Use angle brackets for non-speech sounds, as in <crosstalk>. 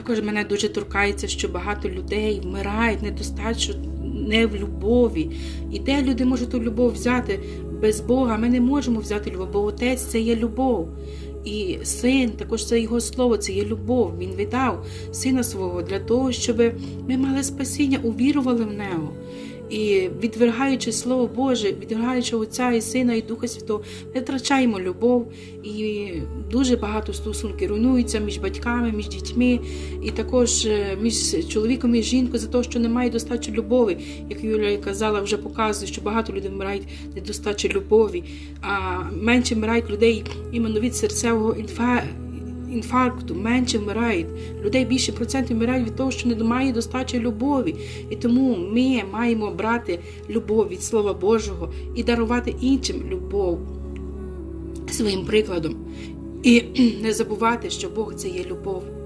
Також мене дуже торкається, що багато людей вмирають недостатньо не в любові. І де люди можуть ту любов взяти без Бога? Ми не можемо взяти любов, бо Отець це є любов. І син, також це його слово, це є любов. Він віддав сина свого для того, щоб ми мали спасіння, увірували в нього. І відвергаючи Слово Боже, відвергаючи Отця і Сина і Духа Святого, ми втрачаємо любов, і дуже багато стосунків руйнуються між батьками, між дітьми, і також е, між чоловіком і жінкою за те, що немає достатньо любові. Як Юлія казала, вже показує, що багато людей вмирають недостачі любові, а менше вмирають людей іменно від серцевого інфа інфаркту, менше вмирають. Людей більше процентів вмирають від того, що немає достачі любові. І тому ми маємо брати любов від Слова Божого і дарувати іншим любов своїм прикладом. І <clears throat> не забувати, що Бог це є любов.